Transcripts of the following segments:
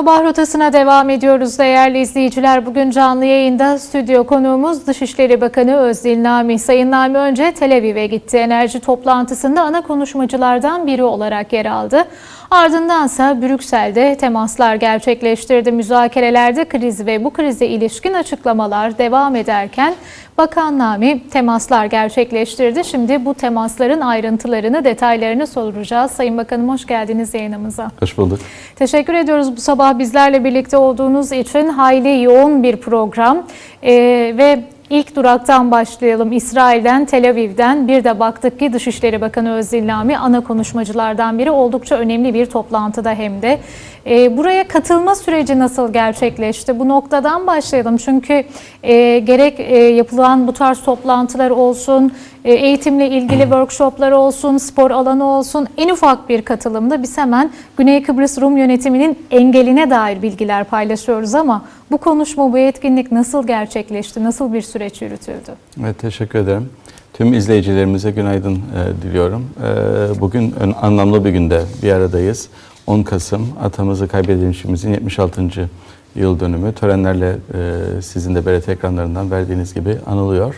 Sabah rotasına devam ediyoruz değerli izleyiciler. Bugün canlı yayında stüdyo konuğumuz Dışişleri Bakanı Özdil Nami. Sayın Nami önce Tel Aviv'e gitti. Enerji toplantısında ana konuşmacılardan biri olarak yer aldı. Ardındansa Brüksel'de temaslar gerçekleştirdi. Müzakerelerde kriz ve bu krize ilişkin açıklamalar devam ederken Bakan Nami temaslar gerçekleştirdi. Şimdi bu temasların ayrıntılarını, detaylarını soracağız. Sayın Bakanım hoş geldiniz yayınımıza. Hoş bulduk. Teşekkür ediyoruz bu sabah bizlerle birlikte olduğunuz için. Hayli yoğun bir program Ee, ve ilk duraktan başlayalım. İsrail'den, Tel Aviv'den bir de baktık ki Dışişleri Bakanı Özdil Nami ana konuşmacılardan biri. Oldukça önemli bir toplantıda hem de. Ee, buraya katılma süreci nasıl gerçekleşti? Bu noktadan başlayalım. Çünkü e, gerek e, yapılan bu tarz toplantılar olsun, e, eğitimle ilgili workshoplar olsun, spor alanı olsun en ufak bir katılımda biz hemen Güney Kıbrıs Rum yönetiminin engeline dair bilgiler paylaşıyoruz ama bu konuşma, bu etkinlik nasıl gerçekleşti, nasıl bir süreç yürütüldü? Evet, teşekkür ederim. Tüm izleyicilerimize günaydın e, diliyorum. E, bugün ön- anlamlı bir günde bir aradayız. 10 Kasım atamızı kaybedilmişimizin 76. yıl dönümü törenlerle e, sizin de BRT ekranlarından verdiğiniz gibi anılıyor.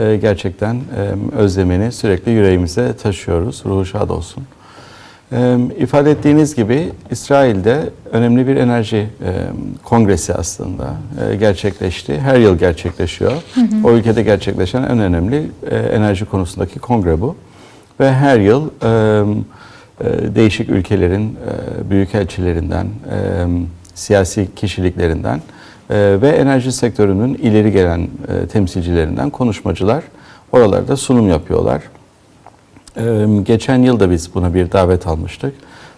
E, gerçekten e, özlemini sürekli yüreğimize taşıyoruz. Ruhu şad olsun. Ee, ifade ettiğiniz gibi İsrail'de önemli bir enerji e, kongresi aslında e, gerçekleşti. Her yıl gerçekleşiyor. O ülkede gerçekleşen en önemli e, enerji konusundaki kongre bu. Ve her yıl e, e, değişik ülkelerin e, büyükelçilerinden, e, siyasi kişiliklerinden e, ve enerji sektörünün ileri gelen e, temsilcilerinden konuşmacılar oralarda sunum yapıyorlar. Ee, Geçen yıl da biz buna bir davet almıştık.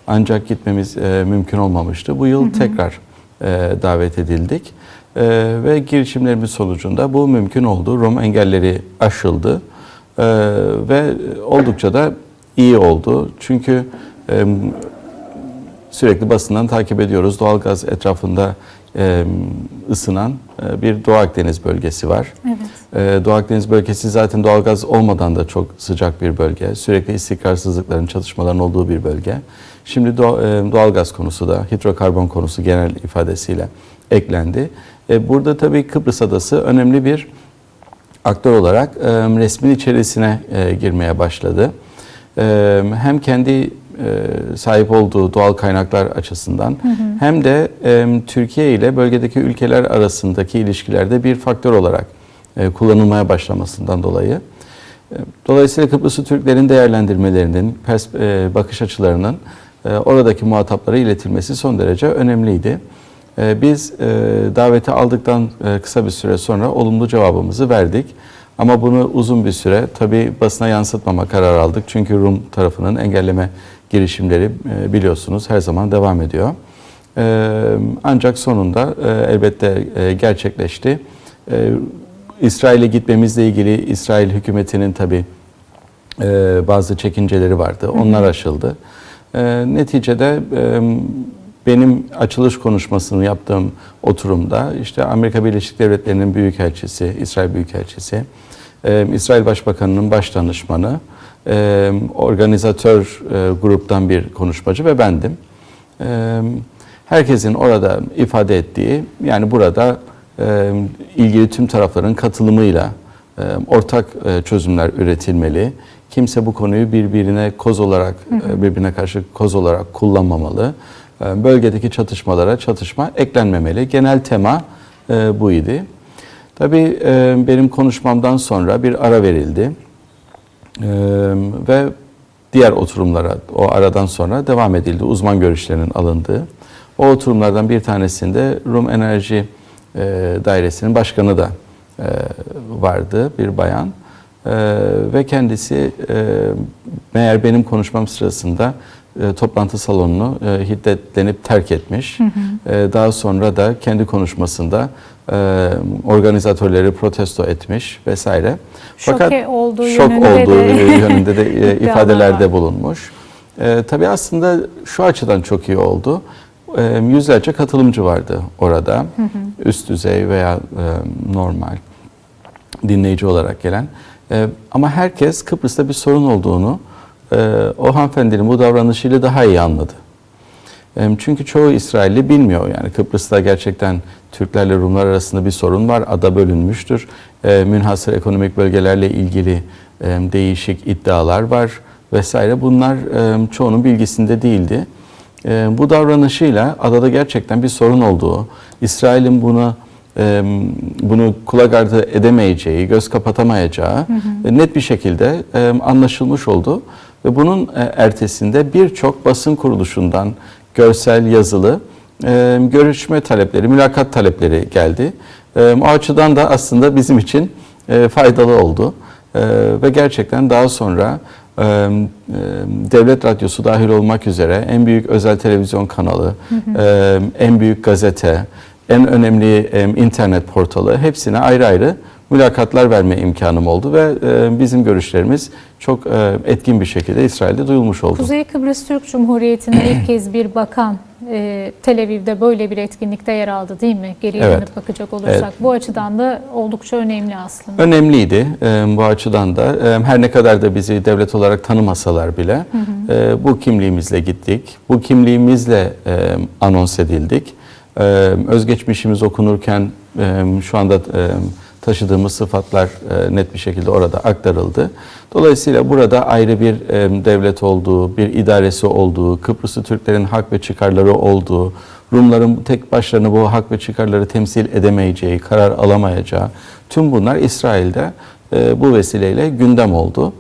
Ancak gitmemiz e, mümkün olmamıştı. Bu yıl tekrar e, davet edildik. E, ve girişimlerimiz sonucunda bu mümkün oldu. Rom engelleri aşıldı. Ve oldukça da iyi oldu. Çünkü sürekli basından takip ediyoruz. Doğalgaz etrafında e, ısınan e, bir Doğu Akdeniz bölgesi var. Evet. Ee, Doğu Akdeniz bölgesi zaten doğalgaz olmadan da çok sıcak bir bölge. Sürekli istikrarsızlıkların, çatışmaların olduğu bir bölge. Şimdi doğ- e, doğalgaz konusu da hidrokarbon konusu genel ifadesiyle eklendi. E, Burada tabii Kıbrıs Adası önemli bir aktör olarak e, resmin içerisine e, girmeye başladı. E, Hem kendi e, sahip olduğu doğal kaynaklar açısından hem de e, Türkiye ile bölgedeki ülkeler arasındaki ilişkilerde bir faktör olarak e, kullanılmaya başlamasından dolayı. E, Dolayısıyla Kıbrıslı Türklerin değerlendirmelerinin, pers- e, bakış açılarının e, oradaki muhataplara iletilmesi son derece önemliydi. E, Biz e, daveti aldıktan e, kısa bir süre sonra olumlu cevabımızı verdik. Ama bunu uzun bir süre tabii basına yansıtmama kararı aldık. Çünkü Rum tarafının engelleme girişimleri e, biliyorsunuz her zaman devam ediyor. E, Ancak sonunda e, elbette gerçekleşti. İsrail'e gitmemizle ilgili İsrail hükümetinin tabii bazı çekinceleri vardı. Onlar aşıldı. Neticede benim açılış konuşmasını yaptığım oturumda işte Amerika Birleşik Devletleri'nin büyükelçisi, İsrail büyükelçisi, e, İsrail Başbakanı'nın baş danışmanı, e, organizatör e, gruptan bir konuşmacı ve bendim. E, herkesin orada ifade ettiği yani burada e, ilgili tüm tarafların katılımıyla e, ortak e, çözümler üretilmeli. Kimse bu konuyu birbirine koz olarak, birbirine karşı koz olarak kullanmamalı. E, Bölgedeki çatışmalara çatışma eklenmemeli. Genel tema e, bu idi. Tabii e, benim konuşmamdan sonra bir ara verildi. E, ve diğer oturumlara o aradan sonra devam edildi. Uzman görüşlerinin alındığı. O oturumlardan bir tanesinde Rum Enerji e, Dairesi'nin başkanı da e, vardı, bir bayan. E, ve kendisi e, meğer benim konuşmam sırasında e, toplantı salonunu e, hiddetlenip terk etmiş. E, daha sonra da kendi konuşmasında e, organizatörleri protesto etmiş vesaire. Şoke olduğu şok yönünde olduğu de yönünde de e, ifadelerde bulunmuş. E, tabii aslında şu açıdan çok iyi oldu. E, yüzlerce katılımcı vardı orada. Üst düzey veya e, normal dinleyici olarak gelen. E, ama herkes Kıbrıs'ta bir sorun olduğunu e, o hanımefendinin bu davranışıyla daha iyi anladı. Çünkü çoğu İsrailli bilmiyor yani Kıbrıs'ta gerçekten Türklerle Rumlar arasında bir sorun var. Ada bölünmüştür. Münhasır ekonomik bölgelerle ilgili değişik iddialar var vesaire. Bunlar çoğunun bilgisinde değildi. Bu davranışıyla adada gerçekten bir sorun olduğu, İsrail'in buna bunu kulak ardı edemeyeceği, göz kapatamayacağı e, net bir şekilde anlaşılmış oldu. Ve bunun e, ertesinde birçok basın kuruluşundan görsel, yazılı e, görüşme talepleri, mülakat talepleri geldi. E, O açıdan da aslında bizim için e, faydalı oldu. E, Ve gerçekten daha sonra e, e, devlet radyosu dahil olmak üzere en büyük özel televizyon kanalı, e, en büyük gazete, en önemli e, internet portalı hepsine ayrı ayrı mülakatlar verme imkanım oldu ve e, bizim görüşlerimiz çok e, etkin bir şekilde İsrail'de duyulmuş oldu. Kuzey Kıbrıs Türk Cumhuriyeti'nde ilk kez bir bakan e, Tel Aviv'de böyle bir etkinlikte yer aldı değil mi? Geriye Evet. dönüp bakacak olursak. Bu açıdan da oldukça önemli aslında. Önemliydi e, bu açıdan da. E, her ne kadar da bizi devlet olarak tanımasalar bile e, bu kimliğimizle gittik. Bu kimliğimizle e, anons edildik. E, özgeçmişimiz okunurken e, şu anda e, taşıdığımız sıfatlar e, net bir şekilde orada aktarıldı. Dolayısıyla burada ayrı bir e, devlet olduğu, bir idaresi olduğu, Kıbrıslı Türklerin hak ve çıkarları olduğu, Rumların tek başlarına bu hak ve çıkarları temsil edemeyeceği, karar alamayacağı, tüm bunlar İsrail'de e, bu vesileyle gündem oldu.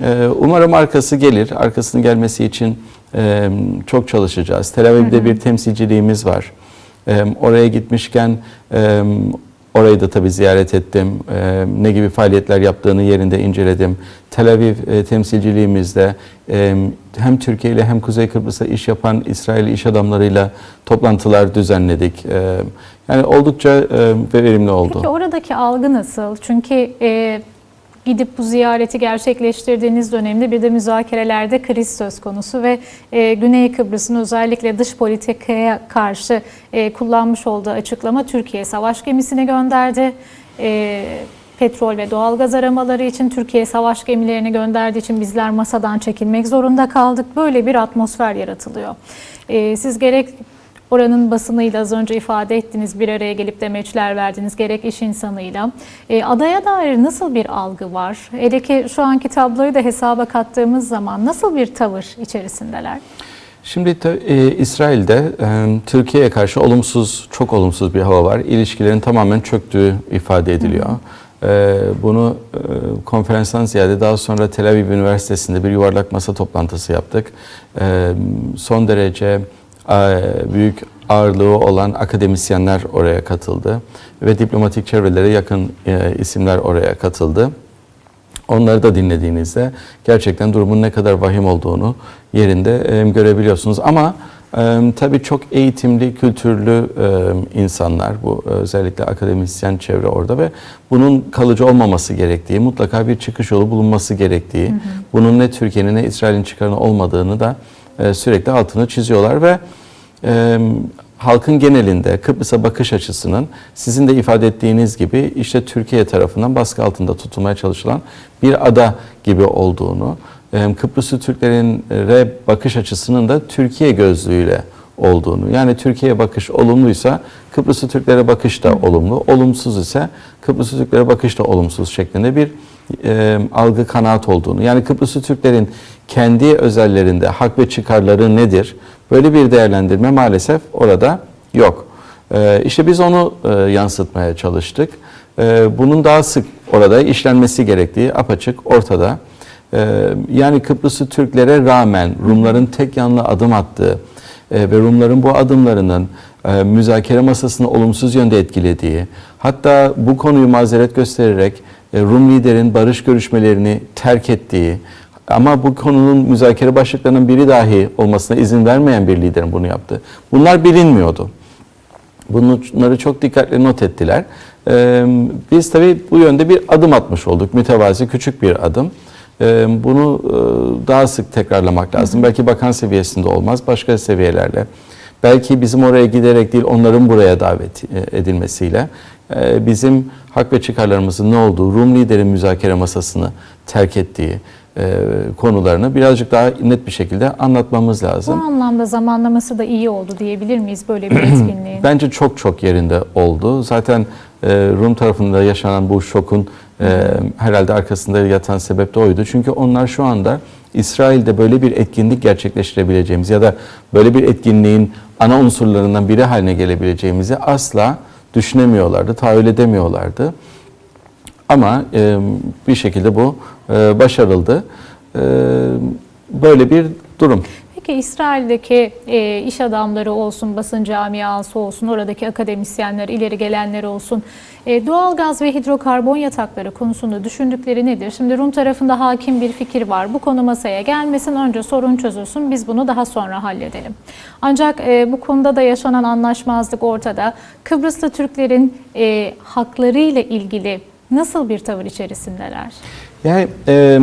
E, umarım arkası gelir. Arkasının gelmesi için e, çok çalışacağız. Tel Aviv'de bir temsilciliğimiz var. E, oraya gitmişken e, orayı da tabii ziyaret ettim. E, ne gibi faaliyetler yaptığını yerinde inceledim. Tel Aviv e, temsilciliğimizde e, hem Türkiye ile hem Kuzey Kıbrıs'ta iş yapan İsrail iş adamlarıyla toplantılar düzenledik. E, yani oldukça verimli oldu. Peki oradaki algı nasıl? Çünkü e, gidip bu ziyareti gerçekleştirdiğiniz dönemde bir de müzakerelerde kriz söz konusu ve e, Güney Kıbrıs'ın özellikle dış politikaya karşı e, kullanmış olduğu açıklama Türkiye savaş gemisini gönderdi. E, petrol ve doğalgaz aramaları için Türkiye savaş gemilerini gönderdiği için bizler masadan çekilmek zorunda kaldık. Böyle bir atmosfer yaratılıyor. E, siz gerek Oranın basınıyla az önce ifade ettiniz, bir araya gelip demeçler verdiniz, gerek iş insanıyla. E, adaya dair nasıl bir algı var? Hele ki şu anki tabloyu da hesaba kattığımız zaman nasıl bir tavır içerisindeler? Şimdi e, İsrail'de e, Türkiye'ye karşı olumsuz, çok olumsuz bir hava var. İlişkilerin tamamen çöktüğü ifade ediliyor. E, bunu e, konferanstan ziyade daha sonra Tel Aviv Üniversitesi'nde bir yuvarlak masa toplantısı yaptık. E, son derece büyük ağırlığı olan akademisyenler oraya katıldı ve diplomatik çevrelere yakın e, isimler oraya katıldı. Onları da dinlediğinizde gerçekten durumun ne kadar vahim olduğunu yerinde e, görebiliyorsunuz. Ama e, tabii çok eğitimli, kültürlü insanlar, bu özellikle akademisyen çevre orada ve bunun kalıcı olmaması gerektiği, mutlaka bir çıkış yolu bulunması gerektiği, bunun ne Türkiye'nin ne İsrail'in çıkarına olmadığını da sürekli altını çiziyorlar ve e, halkın genelinde Kıbrıs'a bakış açısının sizin de ifade ettiğiniz gibi işte Türkiye tarafından baskı altında tutulmaya çalışılan bir ada gibi olduğunu, e, Kıbrıslı Türklerin re bakış açısının da Türkiye gözlüğüyle olduğunu. Yani Türkiye'ye bakış olumluysa Kıbrıslı Türklere bakış da olumlu, olumsuz ise Kıbrıslı Türklere bakış da olumsuz şeklinde bir e, algı kanaat olduğunu. Yani Kıbrıslı Türklerin kendi özellerinde hak ve çıkarları nedir? Böyle bir değerlendirme maalesef orada yok. E, işte biz onu e, yansıtmaya çalıştık. E, bunun daha sık orada işlenmesi gerektiği apaçık ortada. E, yani Kıbrıslı Türklere rağmen Rumların tek yanlı adım attığı e, ve Rumların bu adımlarının e, müzakere masasını olumsuz yönde etkilediği, hatta bu konuyu mazeret göstererek Rum liderin barış görüşmelerini terk ettiği, ama bu konunun müzakere başlıklarının biri dahi olmasına izin vermeyen bir liderin bunu yaptı. Bunlar bilinmiyordu. Bunları çok dikkatli not ettiler. Ee, biz tabii bu yönde bir adım atmış olduk. Mütevazi küçük bir adım. Ee, bunu e, daha sık tekrarlamak lazım. Belki bakan seviyesinde olmaz, başka seviyelerle. Belki bizim oraya giderek değil, onların buraya davet e, edilmesiyle e, bizim hak ve çıkarlarımızın ne olduğu, Rum liderin müzakere masasını terk ettiği, e, konularını birazcık daha net bir şekilde anlatmamız Bu lazım. anlamda zamanlaması da iyi oldu diyebilir miyiz böyle bir etkinliğin? Bence çok çok yerinde oldu. Zaten e, Rum tarafında yaşanan bu şokun e, herhalde arkasında yatan sebep de oydu. Çünkü onlar şu anda İsrail'de böyle bir etkinlik gerçekleştirebileceğimiz ya da böyle bir etkinliğin ana unsurlarından biri haline gelebileceğimizi asla düşünemiyorlardı, tahayyül edemiyorlardı. Ama e, bir şekilde bu e, başarıldı. E, böyle bir durum. Peki İsrail'deki e, iş adamları olsun, basın camiası olsun, oradaki akademisyenler, ileri gelenler olsun, e, doğalgaz ve hidrokarbon yatakları konusunda düşündükleri nedir? Şimdi Rum tarafında hakim bir fikir var. Bu konu masaya gelmesin, önce sorun çözülsün, biz bunu daha sonra halledelim. Ancak e, bu konuda da yaşanan anlaşmazlık ortada. Kıbrıslı Türklerin e, hakları ile ilgili nasıl bir tavır içerisindeler? Yani e,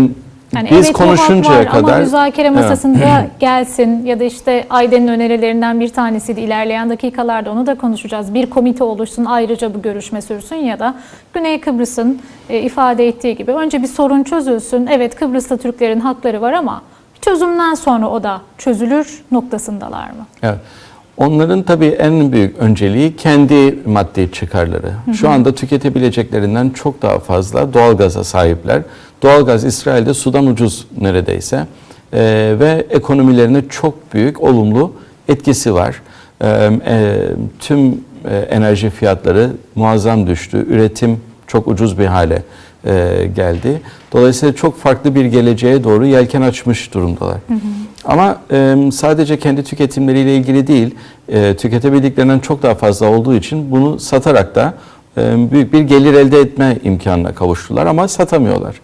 Yani biz evet konuşuncaya var ama kadar müzakere Evet. masasında gelsin ya da işte Ayden'in önerilerinden bir tanesiydi. İlerleyen dakikalarda onu da konuşacağız. Bir komite oluşsun ayrıca bu görüşme sürsün ya da Güney Kıbrıs'ın e, ifade ettiği gibi önce bir sorun çözülsün. Evet Kıbrıs'ta Türklerin hakları var ama çözümden sonra o da çözülür noktasındalar mı? Evet. Onların tabii en büyük önceliği kendi maddi çıkarları. Şu anda tüketebileceklerinden çok daha fazla doğalgaza sahipler. Doğalgaz İsrail'de sudan ucuz neredeyse Ee, ve ekonomilerine çok büyük olumlu etkisi var. Ee, e, tüm e, enerji fiyatları muazzam düştü. Üretim çok ucuz bir hale e, geldi. Dolayısıyla çok farklı bir geleceğe doğru yelken açmış durumdalar. Ama e, sadece kendi tüketimleriyle ilgili değil, e, tüketebildiklerinden çok daha fazla olduğu için bunu satarak da e, büyük bir gelir elde etme imkanına kavuştular ama satamıyorlar.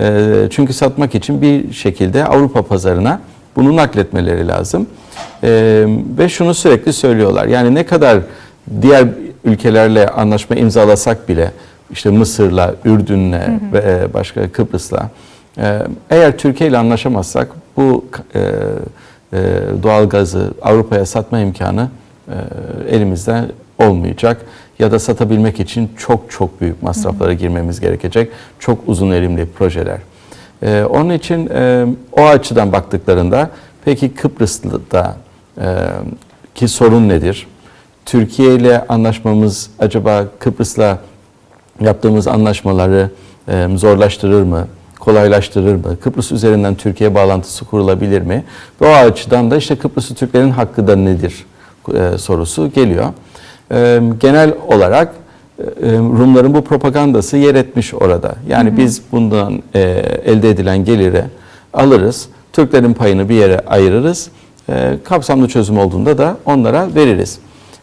E, çünkü satmak için bir şekilde Avrupa pazarına bunu nakletmeleri lazım. E, ve şunu sürekli söylüyorlar. Yani ne kadar diğer ülkelerle anlaşma imzalasak bile işte Mısır'la, Ürdün'le ve başka Kıbrıs'la e, eğer Türkiye ile anlaşamazsak bu e, e, doğal gazı Avrupa'ya satma imkanı e, elimizde olmayacak ya da satabilmek için çok çok büyük masraflara girmemiz gerekecek. Çok uzun erimli projeler. E, onun için e, o açıdan baktıklarında peki Kıbrıs'ta e, ki sorun nedir? Türkiye ile anlaşmamız acaba Kıbrıs'la yaptığımız anlaşmaları e, zorlaştırır mı? kolaylaştırır mı? Kıbrıs üzerinden Türkiye bağlantısı kurulabilir mi? Ve o açıdan da işte Kıbrıslı Türklerin hakkı da nedir e, sorusu geliyor. E, genel olarak e, Rumların bu propagandası yer etmiş orada. Yani biz bundan e, elde edilen geliri alırız, Türklerin payını bir yere ayırırız, e, kapsamlı çözüm olduğunda da onlara veririz.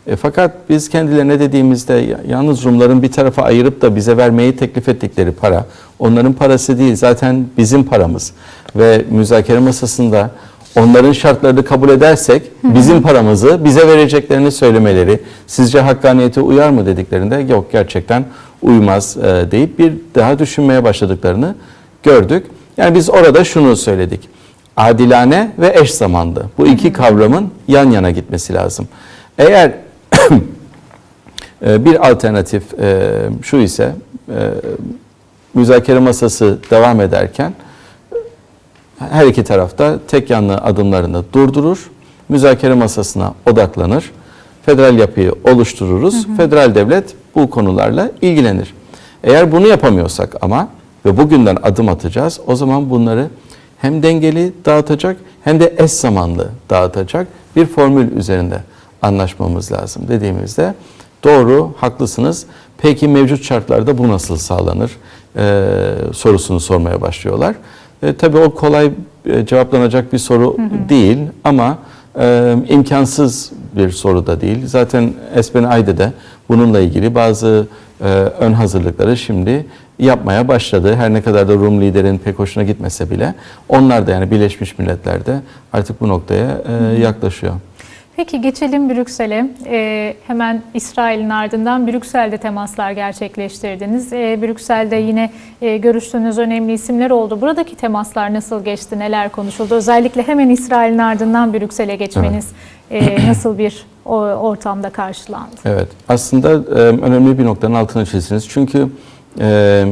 E, fakat biz kendilerine dediğimizde ya- yalnız Rumların bir tarafa ayırıp da bize vermeyi teklif ettikleri para onların parası değil zaten bizim paramız ve müzakere masasında onların şartlarını kabul edersek bizim paramızı bize vereceklerini söylemeleri sizce hakkaniyete uyar mı dediklerinde yok gerçekten uymaz e, deyip bir daha düşünmeye başladıklarını gördük. Yani biz orada şunu söyledik. Adilane ve eş zamanlı. Bu iki kavramın yan yana gitmesi lazım. Eğer e, bir alternatif e, şu ise müzakere masası devam ederken her iki tarafta tek yanlı adımlarını durdurur, müzakere masasına odaklanır, federal yapıyı oluştururuz, federal devlet bu konularla ilgilenir. Eğer bunu yapamıyorsak ama ve bugünden adım atacağız, o zaman bunları hem dengeli dağıtacak hem de eş zamanlı dağıtacak bir formül üzerinde anlaşmamız lazım dediğimizde doğru, haklısınız. Peki mevcut şartlarda bu nasıl sağlanır Ee, sorusunu sormaya başlıyorlar. E, tabii o kolay e, cevaplanacak bir soru değil ama e, imkansız bir soru da değil. Zaten Esben Ayde de bununla ilgili bazı e, ön hazırlıkları şimdi yapmaya başladı. Her ne kadar da Rum liderin pek hoşuna gitmese bile onlar da yani Birleşmiş Milletler'de artık bu noktaya e, yaklaşıyor. Peki geçelim Brüksel'e. Ee, hemen İsrail'in ardından Brüksel'de temaslar gerçekleştirdiniz. Ee, Brüksel'de yine e, görüştüğünüz önemli isimler oldu. Buradaki temaslar nasıl geçti, neler konuşuldu? Özellikle hemen İsrail'in ardından Brüksel'e geçmeniz e, nasıl bir o, ortamda karşılandı? Evet, aslında e, önemli bir noktanın altını çizdiniz. Çünkü e,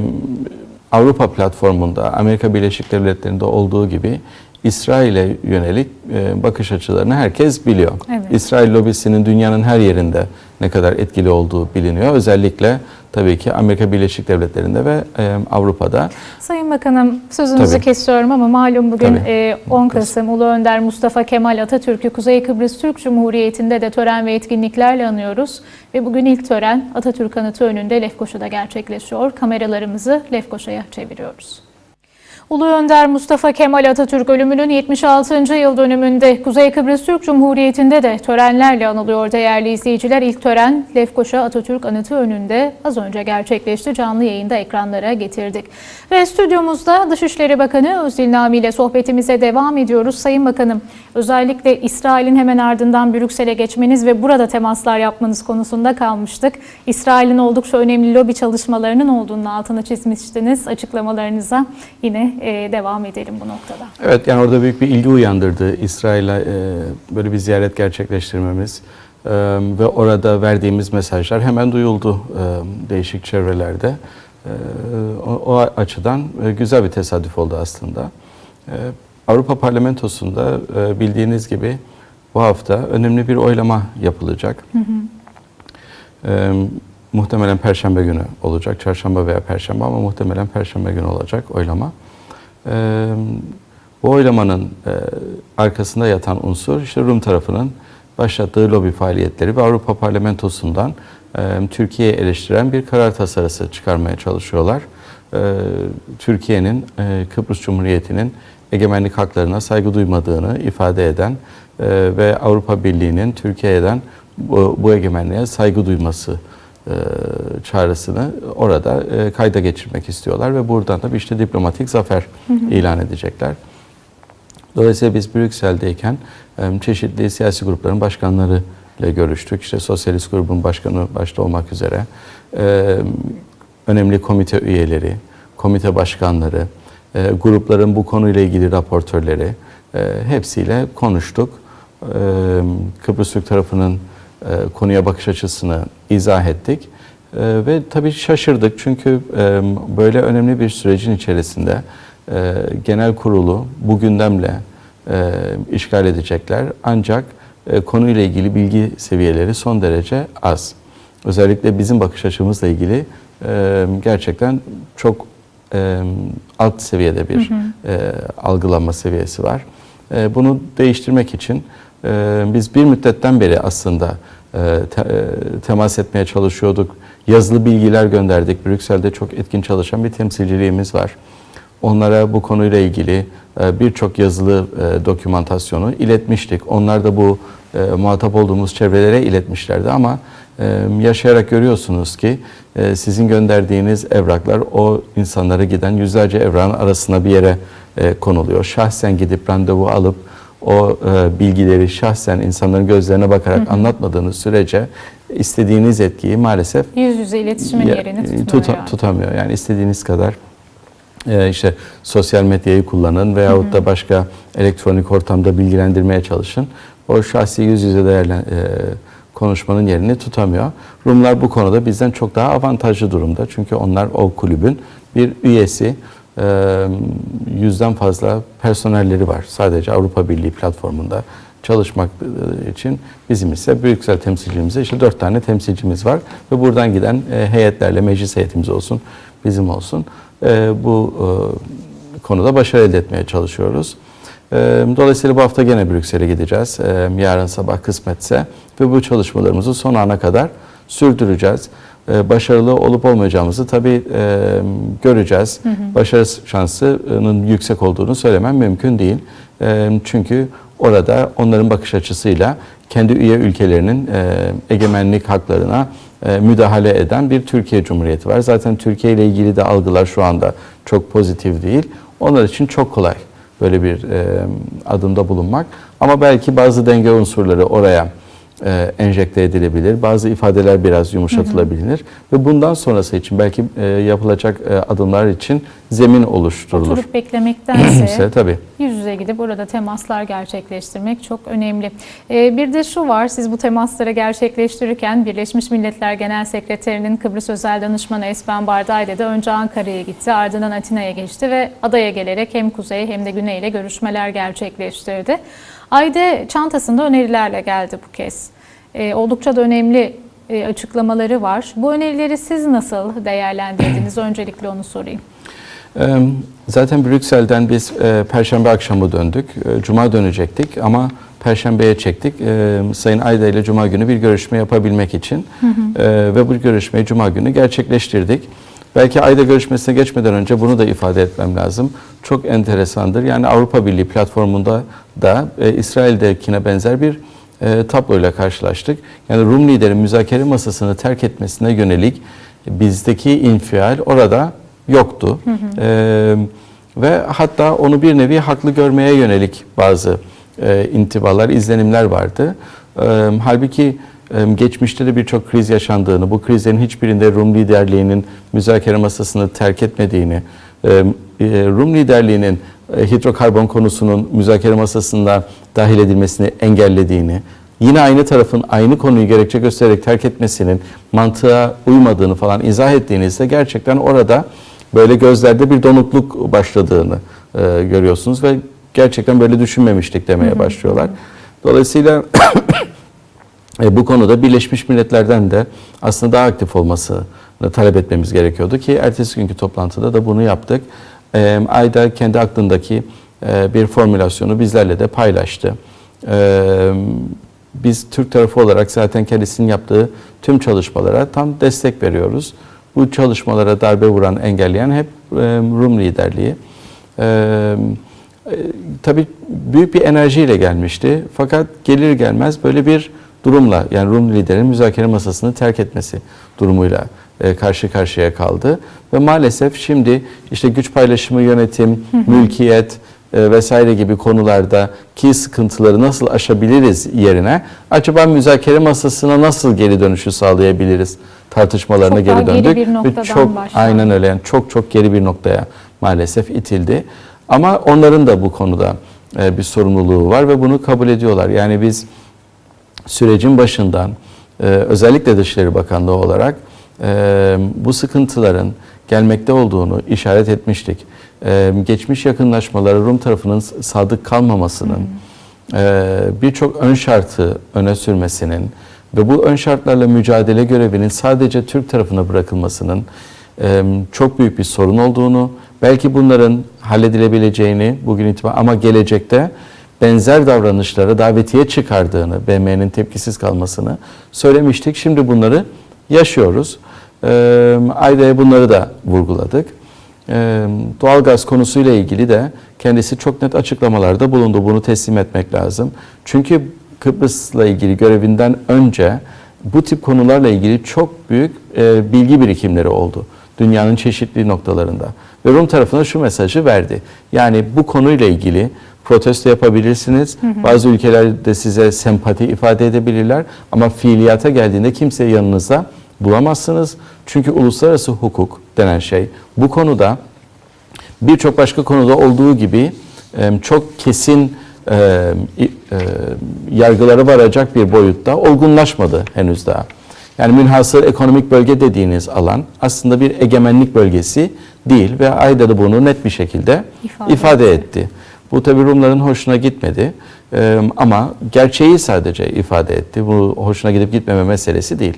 Avrupa platformunda Amerika Birleşik Devletleri'nde olduğu gibi İsrail'e yönelik e, bakış açılarını herkes biliyor. Evet. İsrail lobisinin dünyanın her yerinde ne kadar etkili olduğu biliniyor. Özellikle tabii ki Amerika Birleşik Devletleri'nde ve e, Avrupa'da. Sayın Bakanım sözünüzü Tabii. kesiyorum ama malum bugün Tabii. e, 10 Kasım Ulu Önder Mustafa Kemal Atatürk'ü Kuzey Kıbrıs Türk Cumhuriyeti'nde de tören ve etkinliklerle anıyoruz. Ve bugün ilk tören Atatürk Anıtı önünde Lefkoşa'da gerçekleşiyor. Kameralarımızı Lefkoşa'ya çeviriyoruz. Ulu Önder Mustafa Kemal Atatürk ölümünün 76. yıl dönümünde Kuzey Kıbrıs Türk Cumhuriyeti'nde de törenlerle anılıyor değerli izleyiciler. İlk tören Lefkoşa Atatürk Anıtı önünde az önce gerçekleşti. Canlı yayında ekranlara getirdik. Ve stüdyomuzda Dışişleri Bakanı Özdil Nami ile sohbetimize devam ediyoruz. Sayın Bakanım özellikle İsrail'in hemen ardından Brüksel'e geçmeniz ve burada temaslar yapmanız konusunda kalmıştık. İsrail'in oldukça önemli lobi çalışmalarının olduğunu altını çizmiştiniz açıklamalarınıza. Yine e, devam edelim bu noktada. Evet yani orada büyük bir ilgi uyandırdı İsrail'e e, böyle bir ziyaret gerçekleştirmemiz E, ve orada verdiğimiz mesajlar hemen duyuldu e, değişik çevrelerde. E, o, o açıdan e, güzel bir tesadüf oldu aslında. E, Avrupa Parlamentosu'nda e, bildiğiniz gibi bu hafta önemli bir oylama yapılacak. E, muhtemelen Perşembe günü olacak. Çarşamba veya Perşembe ama muhtemelen Perşembe günü olacak oylama. Ee, bu oylamanın e, arkasında yatan unsur işte Rum tarafının başlattığı lobi faaliyetleri ve Avrupa Parlamentosu'ndan e, Türkiye'yi eleştiren bir karar tasarısı çıkarmaya çalışıyorlar. E, Türkiye'nin e, Kıbrıs Cumhuriyeti'nin egemenlik haklarına saygı duymadığını ifade eden e, ve Avrupa Birliği'nin Türkiye'den bu, bu egemenliğe saygı duyması e, çağrısını orada e, kayda geçirmek istiyorlar ve buradan da bir işte diplomatik zafer ilan edecekler. Dolayısıyla biz Brüksel'deyken e, çeşitli siyasi grupların başkanları ile görüştük. İşte Sosyalist grubun başkanı başta olmak üzere e, önemli komite üyeleri, komite başkanları, e, grupların bu konuyla ilgili raportörleri e, hepsiyle konuştuk. E, Kıbrıs Türk tarafının e, konuya bakış açısını izah ettik. E, ve tabii şaşırdık çünkü e, böyle önemli bir sürecin içerisinde e, genel kurulu bu gündemle e, işgal edecekler. Ancak e, konuyla ilgili bilgi seviyeleri son derece az. Özellikle bizim bakış açımızla ilgili e, gerçekten çok e, alt seviyede bir e, algılanma seviyesi var. E, bunu değiştirmek için e, biz bir müddetten beri aslında e, e, temas etmeye çalışıyorduk. Yazılı bilgiler gönderdik. Brüksel'de çok etkin çalışan bir temsilciliğimiz var. Onlara bu konuyla ilgili e, birçok yazılı dokümantasyonu iletmiştik. Onlar da bu muhatap olduğumuz çevrelere iletmişlerdi ama yaşayarak görüyorsunuz ki sizin gönderdiğiniz evraklar o insanlara giden yüzlerce evrağın arasına bir yere konuluyor. Şahsen gidip randevu alıp o e, bilgileri şahsen insanların gözlerine bakarak anlatmadığınız sürece istediğiniz etkiyi maalesef Yüz yüze iletişimin ya- yerini tutmuyor. tuta- yani. tutamıyor. Yani istediğiniz kadar e, işte sosyal medyayı kullanın veyahut da başka elektronik ortamda bilgilendirmeye çalışın. O şahsi yüz yüze değerlen, e, konuşmanın yerini tutamıyor. Rumlar bu konuda bizden çok daha avantajlı durumda. Çünkü onlar o kulübün bir üyesi. Yüzden fazla personelleri var. Sadece Avrupa Birliği platformunda çalışmak için bizim ise Brüksel temsilcimizde işte dört tane temsilcimiz var ve buradan giden heyetlerle meclis heyetimiz olsun, bizim olsun bu konuda başarı elde etmeye çalışıyoruz. Dolayısıyla bu hafta gene Brüksel'e gideceğiz. Yarın sabah kısmetse ve bu çalışmalarımızı son ana kadar sürdüreceğiz. E, Başarılı olup olmayacağımızı tabii e, göreceğiz. Başarı şansının yüksek olduğunu söylemem mümkün değil. E, Çünkü orada onların bakış açısıyla kendi üye ülkelerinin e, egemenlik haklarına e, müdahale eden bir Türkiye Cumhuriyeti var. Zaten Türkiye ile ilgili de algılar şu anda çok pozitif değil. Onlar için çok kolay böyle bir e, adımda bulunmak. Ama belki bazı denge unsurları oraya e, enjekte edilebilir. Bazı ifadeler biraz yumuşatılabilir. Ve bundan sonrası için belki e, yapılacak e, adımlar için zemin oluşturulur. Oturup beklemektense tabii. yüz yüze gidip orada temaslar gerçekleştirmek çok önemli. Ee, bir de şu var, siz bu temasları gerçekleştirirken Birleşmiş Milletler Genel Sekreterinin Kıbrıs Özel Danışmanı Esben Barday'da da önce Ankara'ya gitti, ardından Atina'ya geçti ve adaya gelerek hem kuzey hem de güney ile görüşmeler gerçekleştirdi. Ayde çantasında önerilerle geldi bu kez. Ee, oldukça da önemli e, açıklamaları var. Bu önerileri siz nasıl değerlendirdiniz? Öncelikle onu sorayım. Zaten Brüksel'den biz e, Perşembe akşamı döndük. E, Cuma dönecektik ama Perşembe'ye çektik. E, Sayın Ayda ile Cuma günü bir görüşme yapabilmek için E, ve bu görüşmeyi Cuma günü gerçekleştirdik. Belki Ayda görüşmesine geçmeden önce bunu da ifade etmem lazım. Çok enteresandır. Yani Avrupa Birliği platformunda da e, İsrail'dekine benzer bir e, tabloyla karşılaştık. Yani Rum liderin müzakere masasını terk etmesine yönelik bizdeki infial orada yoktu. Ee, ve hatta onu bir nevi haklı görmeye yönelik bazı e, intibalar, izlenimler vardı. Ee, halbuki e, geçmişte de birçok kriz yaşandığını, bu krizlerin hiçbirinde Rum liderliğinin müzakere masasını terk etmediğini, e, Rum liderliğinin e, hidrokarbon konusunun müzakere masasında dahil edilmesini engellediğini, yine aynı tarafın aynı konuyu gerekçe göstererek terk etmesinin mantığa uymadığını falan izah ettiğinizde gerçekten orada böyle gözlerde bir donukluk başladığını e, görüyorsunuz ve gerçekten böyle düşünmemiştik demeye başlıyorlar. Dolayısıyla e, bu konuda Birleşmiş Milletler'den de aslında daha aktif olmasını talep etmemiz gerekiyordu ki ertesi günkü toplantıda da bunu yaptık. E, Ayda kendi aklındaki e, bir formülasyonu bizlerle de paylaştı. E, biz Türk tarafı olarak zaten kendisinin yaptığı tüm çalışmalara tam destek veriyoruz. Bu çalışmalara darbe vuran, engelleyen hep e, Rum liderliği. E, e, tabii büyük bir enerjiyle gelmişti. Fakat gelir gelmez böyle bir durumla yani Rum liderin müzakere masasını terk etmesi durumuyla e, karşı karşıya kaldı. Ve maalesef şimdi işte güç paylaşımı, yönetim, mülkiyet e, vesaire gibi konularda ki sıkıntıları nasıl aşabiliriz yerine acaba müzakere masasına nasıl geri dönüşü sağlayabiliriz tartışmalarına Çok geri geri döndük. bir Ve çok başlandı. aynen öyle yani çok çok geri bir noktaya maalesef itildi. Ama onların da bu konuda e, bir sorumluluğu var ve bunu kabul ediyorlar. Yani biz sürecin başından e, özellikle Dışişleri Bakanlığı olarak e, bu sıkıntıların gelmekte olduğunu işaret etmiştik. E, geçmiş yakınlaşmalara Rum tarafının sadık kalmamasının, birçok ön şartı öne sürmesinin ve bu ön şartlarla mücadele görevinin sadece Türk tarafına bırakılmasının çok büyük bir sorun olduğunu, belki bunların halledilebileceğini bugün itibaren ama gelecekte benzer davranışlara davetiye çıkardığını, BM'nin tepkisiz kalmasını söylemiştik. Şimdi bunları yaşıyoruz. Ayda'ya bunları da vurguladık. Ee, doğalgaz konusuyla ilgili de kendisi çok net açıklamalarda bulundu. Bunu teslim etmek lazım. Çünkü Kıbrıs'la ilgili görevinden önce bu tip konularla ilgili çok büyük e, bilgi birikimleri oldu. Dünyanın çeşitli noktalarında. Ve Rum tarafına şu mesajı verdi. Yani bu konuyla ilgili protesto yapabilirsiniz. Bazı ülkeler de size sempati ifade edebilirler. Ama fiiliyata geldiğinde kimseyi yanınızda bulamazsınız. Çünkü uluslararası hukuk denen şey bu konuda birçok başka konuda olduğu gibi çok kesin e, e, yargılara varacak bir boyutta olgunlaşmadı henüz daha. Yani münhasır ekonomik bölge dediğiniz alan aslında bir egemenlik bölgesi değil ve Ayda da bunu net bir şekilde İfade ifade, etti. Bu tabi Rumların hoşuna gitmedi E, ama gerçeği sadece ifade etti. Bu hoşuna gidip gitmeme meselesi değil.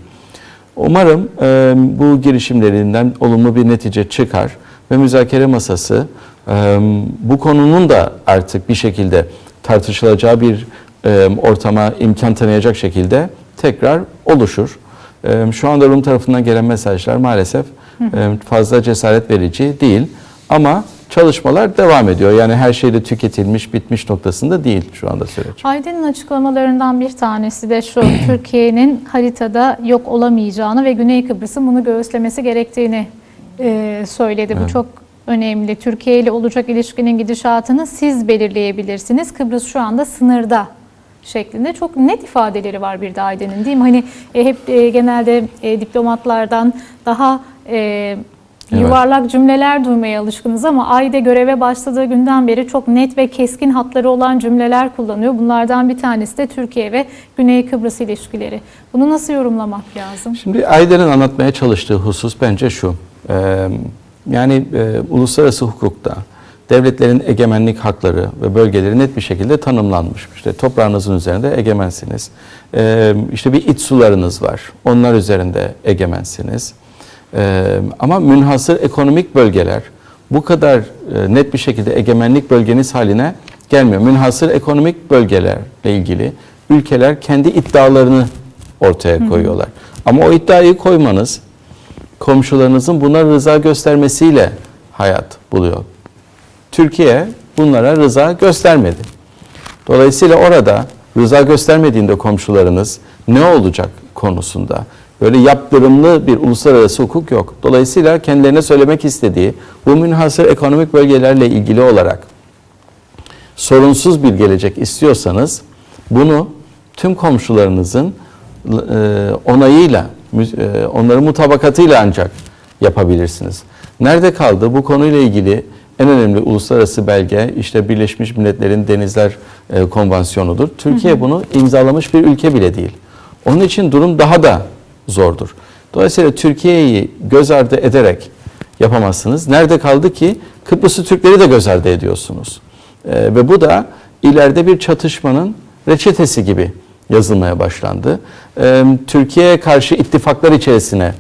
Umarım e, bu girişimlerinden olumlu bir netice çıkar ve müzakere masası e, bu konunun da artık bir şekilde tartışılacağı bir e, ortama imkan tanıyacak şekilde tekrar oluşur. E, şu anda Rum tarafından gelen mesajlar maalesef e, fazla cesaret verici değil ama çalışmalar devam ediyor. Yani her şeyde tüketilmiş, bitmiş noktasında değil şu anda süreç. Aydın'ın açıklamalarından bir tanesi de şu, Türkiye'nin haritada yok olamayacağını ve Güney Kıbrıs'ın bunu göğüslemesi gerektiğini e, söyledi. Bu çok önemli. Türkiye ile olacak ilişkinin gidişatını siz belirleyebilirsiniz. Kıbrıs şu anda sınırda şeklinde çok net ifadeleri var bir de Aydın'ın değil mi? Hani e, hep e, genelde e, diplomatlardan daha e, Evet. Yuvarlak cümleler duymaya alışkınız ama AYDE göreve başladığı günden beri çok net ve keskin hatları olan cümleler kullanıyor. Bunlardan bir tanesi de Türkiye ve Güney Kıbrıs ilişkileri. Bunu nasıl yorumlamak lazım? Şimdi Ayder'in anlatmaya çalıştığı husus bence şu. Ee, yani e, uluslararası hukukta devletlerin egemenlik hakları ve bölgeleri net bir şekilde tanımlanmış. İşte toprağınızın üzerinde egemensiniz. Ee, işte bir iç sularınız var. Onlar üzerinde egemensiniz. Ee, ama münhasır ekonomik bölgeler bu kadar e, net bir şekilde egemenlik bölgeniz haline gelmiyor. Münhasır ekonomik bölgelerle ilgili ülkeler kendi iddialarını ortaya koyuyorlar. Ama o iddiayı koymanız komşularınızın buna rıza göstermesiyle hayat buluyor. Türkiye bunlara rıza göstermedi. Dolayısıyla orada rıza göstermediğinde komşularınız ne olacak konusunda böyle yaptırımlı bir uluslararası hukuk yok. Dolayısıyla kendilerine söylemek istediği bu münhasır ekonomik bölgelerle ilgili olarak sorunsuz bir gelecek istiyorsanız bunu tüm komşularınızın e, onayıyla, e, onların mutabakatıyla ancak yapabilirsiniz. Nerede kaldı? Bu konuyla ilgili en önemli uluslararası belge işte Birleşmiş Milletler'in Denizler e, Konvansiyonu'dur. Türkiye bunu imzalamış bir ülke bile değil. Onun için durum daha da zordur. Dolayısıyla Türkiye'yi göz ardı ederek yapamazsınız. Nerede kaldı ki Kıbrıs'ı Türkleri de göz ardı ediyorsunuz. Ee, ve bu da ileride bir çatışmanın reçetesi gibi yazılmaya başlandı. Ee, Türkiye'ye karşı ittifaklar içerisine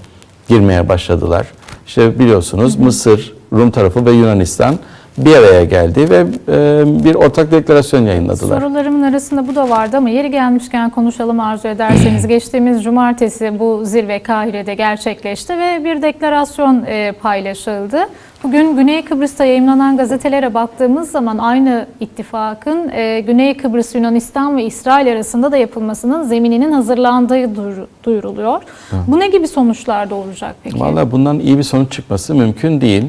girmeye başladılar. İşte biliyorsunuz Mısır, Rum tarafı ve Yunanistan bir araya geldi ve e, bir ortak deklarasyon yayınladılar. Sorularımın arasında bu da vardı ama yeri gelmişken konuşalım arzu ederseniz. Geçtiğimiz cumartesi bu zirve Kahire'de gerçekleşti ve bir deklarasyon e, paylaşıldı. Bugün Güney Kıbrıs'ta yayımlanan gazetelere baktığımız zaman aynı ittifakın e, Güney Kıbrıs, Yunanistan ve İsrail arasında da yapılmasının zemininin hazırlandığı duyur- duyuruluyor. Bu ne gibi sonuçlar doğuracak peki? Vallahi bundan iyi bir sonuç çıkması mümkün değil.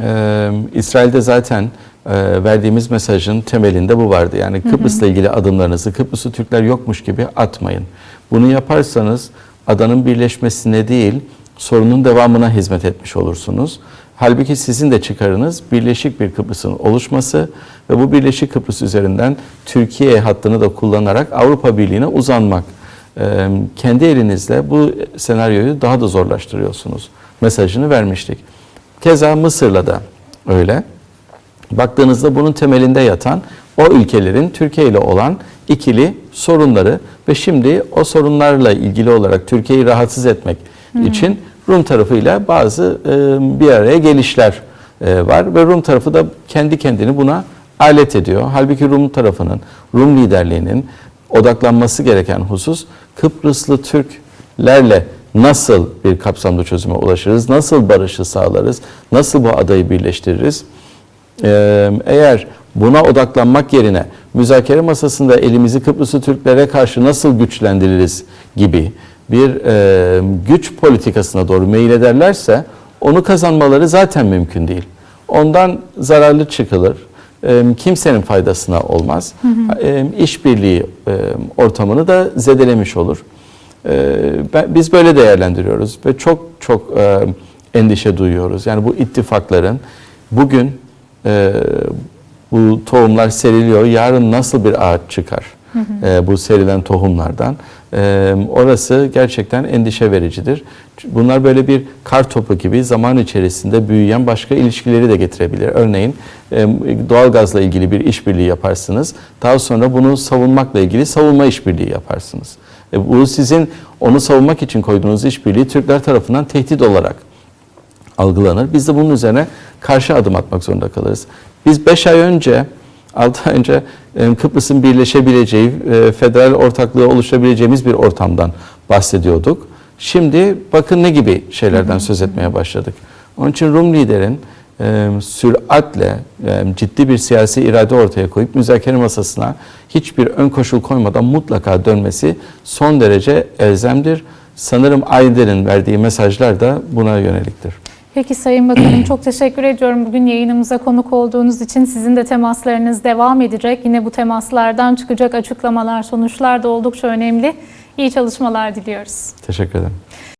Ee, İsrail'de zaten e, verdiğimiz mesajın temelinde bu vardı. Yani Kıbrıs'la ilgili adımlarınızı Kıbrıs'ı Türkler yokmuş gibi atmayın. Bunu yaparsanız adanın birleşmesine değil sorunun devamına hizmet etmiş olursunuz. Halbuki sizin de çıkarınız Birleşik bir Kıbrıs'ın oluşması ve bu Birleşik Kıbrıs üzerinden Türkiye hattını da kullanarak Avrupa Birliği'ne uzanmak. Ee, kendi elinizle bu senaryoyu daha da zorlaştırıyorsunuz mesajını vermiştik. Keza Mısır'la da öyle. Baktığınızda bunun temelinde yatan o ülkelerin Türkiye ile olan ikili sorunları ve şimdi o sorunlarla ilgili olarak Türkiye'yi rahatsız etmek için Rum tarafıyla bazı e, bir araya gelişler e, var ve Rum tarafı da kendi kendini buna alet ediyor. Halbuki Rum tarafının, Rum liderliğinin odaklanması gereken husus Kıbrıslı Türklerle nasıl bir kapsamlı çözüme ulaşırız, nasıl barışı sağlarız, nasıl bu adayı birleştiririz. Ee, eğer buna odaklanmak yerine müzakere masasında elimizi Kıbrıslı Türklere karşı nasıl güçlendiririz gibi bir e, güç politikasına doğru meyil ederlerse onu kazanmaları zaten mümkün değil. Ondan zararlı çıkılır. E, kimsenin faydasına olmaz. E, işbirliği e, ortamını da zedelemiş olur. E, ben, biz böyle değerlendiriyoruz ve çok çok e, endişe duyuyoruz. Yani bu ittifakların bugün e, bu tohumlar seriliyor. Yarın nasıl bir ağaç çıkar e, bu serilen tohumlardan? E, orası gerçekten endişe vericidir. Bunlar böyle bir kar topu gibi zaman içerisinde büyüyen başka ilişkileri de getirebilir. Örneğin e, doğalgazla ilgili bir işbirliği yaparsınız. Daha sonra bunu savunmakla ilgili savunma işbirliği yaparsınız. E, bu sizin onu savunmak için koyduğunuz işbirliği Türkler tarafından tehdit olarak algılanır. Biz de bunun üzerine karşı adım atmak zorunda kalırız. Biz 5 ay önce, 6 ay önce e, Kıbrıs'ın birleşebileceği, e, federal ortaklığı oluşabileceğimiz bir ortamdan bahsediyorduk. Şimdi bakın ne gibi şeylerden söz etmeye başladık. Onun için Rum liderin e, süratle e, ciddi bir siyasi irade ortaya koyup müzakere masasına hiçbir ön koşul koymadan mutlaka dönmesi son derece elzemdir. Sanırım Ayder'in verdiği mesajlar da buna yöneliktir. Peki Sayın Bakanım çok teşekkür ediyorum. Bugün yayınımıza konuk olduğunuz için sizin de temaslarınız devam edecek. Yine bu temaslardan çıkacak açıklamalar, sonuçlar da oldukça önemli. İyi çalışmalar diliyoruz. Teşekkür ederim.